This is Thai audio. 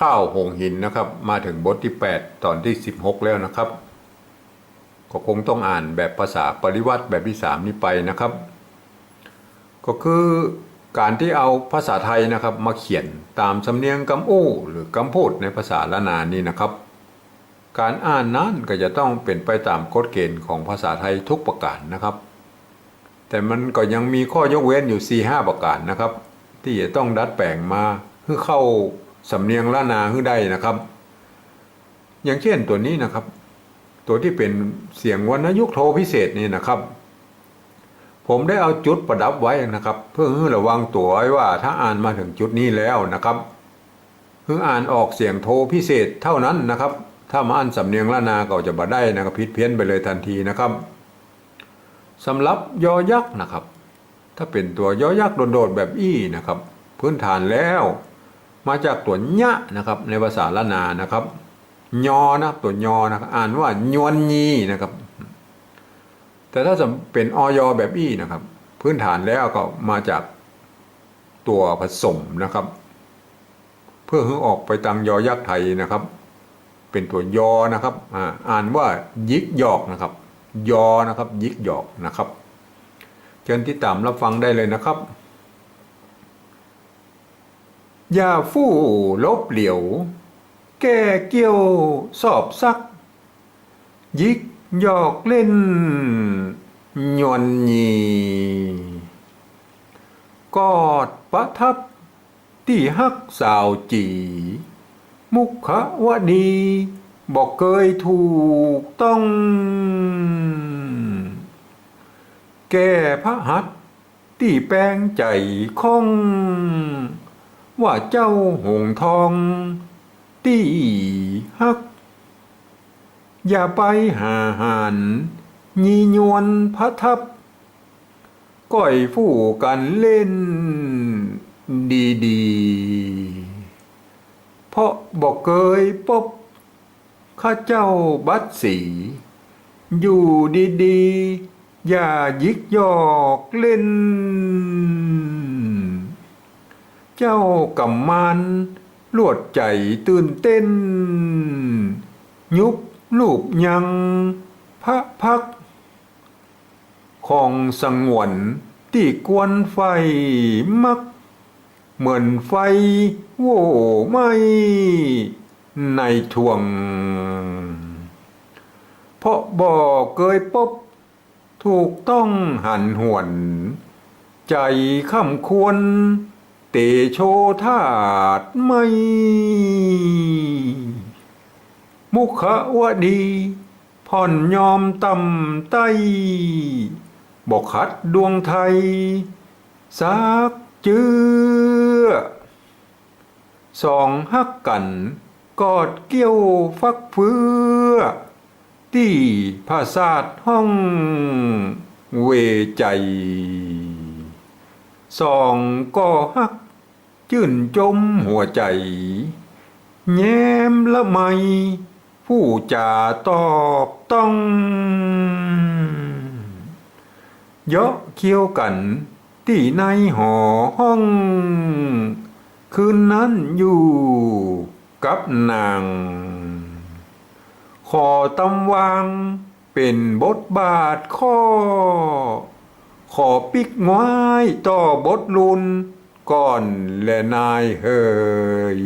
ข้าวหงหินนะครับ มาถึงบทที่ 8 ตอนที่ 16 แล้วนะครับ ก็คงต้องอ่านแบบภาษาปริวัติแบบที่ 3 นี้ไปนะครับ ก็คือการที่เอาภาษาไทยนะครับ มาเขียนตามสำเนียงกำอู้หรือกำพูดในภาษาละนานี่นะครับ การอ่านนั้นก็จะต้องเป็นไปตามกฎเกณฑ์ของภาษาไทยทุกประการนะครับ แต่มันก็ยังมีข้อยกเว้นอยู่4 5ประการนะครับ ที่จะต้องดัดแปลงมาเพื่อเข้า สำเนียงละนาให้นได้นะครับ อย่างเช่นตัวนี้นะครับ ตัวที่เป็นเสียงวรรณยุกโทพิเศษนี่นะครับ ผมได้เอาจุดประดับไว้นะครับ เพื่อให้ระวังตัวไว้ว่าถ้าอ่านมาถึงจุดนี้แล้วนะครับเพื่ออ่านออกเสียงโทพิเศษเท่านั้นนะครับ ถ้ามาอ่านสำเนียงละนาก็จะบ่ได้นะครับพิดเพี้ยนไปเลยทันทีนะครับสำหรับยอยักษ์นะครับ ถ้าเป็นตัวยอยักษ์โดดๆแบบอี้นะครับ พื้นฐานแล้ว มาจากตัวยะนะครับในภาษาละนานะครับ ยอนะตัวยอนะครับอ่านว่ายวนยีนะครับ แต่ถ้าเป็นออยแบบอี้นะครับ พื้นฐานแล้วก็มาจากตัวผสมนะครับ เพื่อให้ออกไปตังยอยักษ์ไทยนะครับ เป็นตัวยอนะครับอ่าอ่านว่ายิกหยอกนะครับ ยอนะครับยิกหยอกนะครับเชิญที่ตามรับฟังได้เลยนะครับ อย่าฟู่ลบเหลียว แก้เกี่ยวสอบซัก ยิกหยอกเล่นยวนยีกอดประทับที่ฮักสาวจี มุขวดีบอกเคยถูกต้อง แก้พระหัตที่แปลงใจคง ว่าเจ้าหงทองที่ฮัก อย่าไปหาหานยียวนพระทับก้อยฟู่กันเล่นดีๆ เพราะบอกเคยพบข้าเจ้าบัดสี อยู่ดีๆ อย่ายิกยอกเล่น เจ้ากำมันลวดใจตื่นเต้น ยุบลูบยัง พระพัก ของสงวนที่กวนไฟมัก เหมือนไฟโว่ไม่ในทวง เพราะบอกเคยพบถูกต้องหันหวน ใจข้ามควร โชธาตไม่ มุขวดี ผ่อนยอมต่ำไตบอกขัดดวงไทยสักเจือสองฮักกัน กอดเกี้ยวฟักเฟือที่ภาษาห้อง เวใจ สองก็ฮัก ชื่นจมหัวใจ แย้มละไม ผู้จ่าตอบต้องเยาะเคี้ยวกัน ที่ในหอห้อง คืนนั้นอยู่กับนาง ขอตำวางเป็นบทบาทข้อ ขอปิกไว้ต่อบทลุน ก่อนและนายเฮย